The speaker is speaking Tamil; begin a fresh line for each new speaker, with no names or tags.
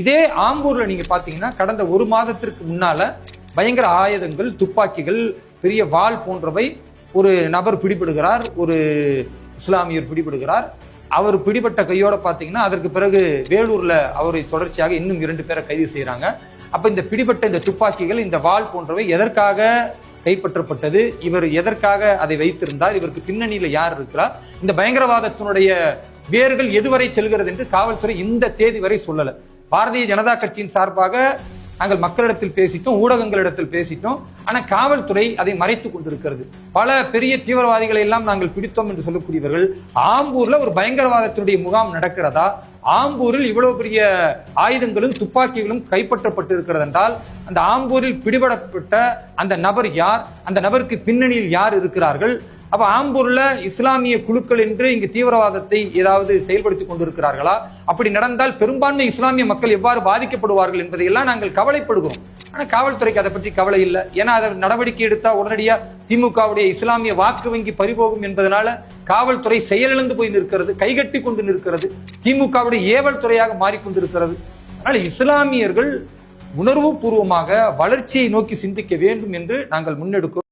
இதே ஆம்பூர்ல நீங்க பாத்தீங்கன்னா கடந்த ஒரு மாதத்திற்கு முன்னால பயங்கர ஆயுதங்கள் துப்பாக்கிகள் பெரிய வாள் போன்றவை ஒரு நபர் பிடிபடுகிறார் ஒரு இஸ்லாமியர் பிடிபடுகிறார். அவர் பிடிபட்ட கையோட பாத்தீங்கன்னா அதற்கு பிறகு வேலூர்ல அவரை தொடர்ச்சியாக இன்னும் இரண்டு பேரை கைது செய்யறாங்க அப்ப இந்த பிடிபட்ட இந்த துப்பாக்கிகள் இந்த வாள் போன்றவை எதற்காக கைப்பற்றப்பட்டது? இவர் எதற்காக அதை வைத்திருந்தார்? இவருக்கு பின்னணியில யார் இருக்கிறார் இந்த பயங்கரவாதத்தினுடைய வேர்கள் எதுவரை செல்கிறது என்று காவல்துறை இந்த தேதி வரை சொல்லலை. பாரதிய ஜனதா கட்சியின் சார்பாக நாங்கள் மக்களிடத்தில் பேசிட்டோம் ஊடகங்களிடத்தில் பேசிட்டோம். ஆனா காவல்துறை அதை மறைத்துக் கொண்டிருக்கிறது. பல பெரிய தீவிரவாதிகளை எல்லாம் நாங்கள் பிடித்தோம் என்று சொல்லக்கூடியவர்கள் ஆம்பூர்ல ஒரு பயங்கரவாதத்தினுடைய முகாம் நடக்கிறதா? ஆம்பூரில் இவ்வளவு பெரிய ஆயுதங்களும் துப்பாக்கிகளும் கைப்பற்றப்பட்டு இருக்கிறது என்றால் அந்த ஆம்பூரில் பிடிபடப்பட்ட அந்த நபர் யார்? அந்த நபருக்கு பின்னணியில் யார் இருக்கிறார்கள்? அப்ப ஆம்பூர்ல இஸ்லாமிய குழுக்கள் என்று இங்கு தீவிரவாதத்தை ஏதாவது செயல்படுத்திக் கொண்டிருக்கிறார்களா? அப்படி நடந்தால் பெரும்பான்மை இஸ்லாமிய மக்கள் எவ்வாறு பாதிக்கப்படுவார்கள் என்பதையெல்லாம் நாங்கள் கவலைப்படுகிறோம். ஆனா காவல்துறைக்கு அதை பற்றி கவலை இல்லை. ஏன்னா அதை நடவடிக்கை எடுத்தா உடனடியா திமுகவுடைய இஸ்லாமிய வாக்கு வங்கி பறிபோகும் என்பதனால காவல்துறை செயலிழந்து போய் நிற்கிறது கைகட்டி கொண்டு நிற்கிறது திமுகவுடைய ஏவல் துறையாக மாறிக்கொண்டிருக்கிறது. அதனால இஸ்லாமியர்கள் உணர்வு பூர்வமாக வளர்ச்சியை நோக்கி சிந்திக்க வேண்டும் என்று நாங்கள் முன்னெடுக்கிறோம்.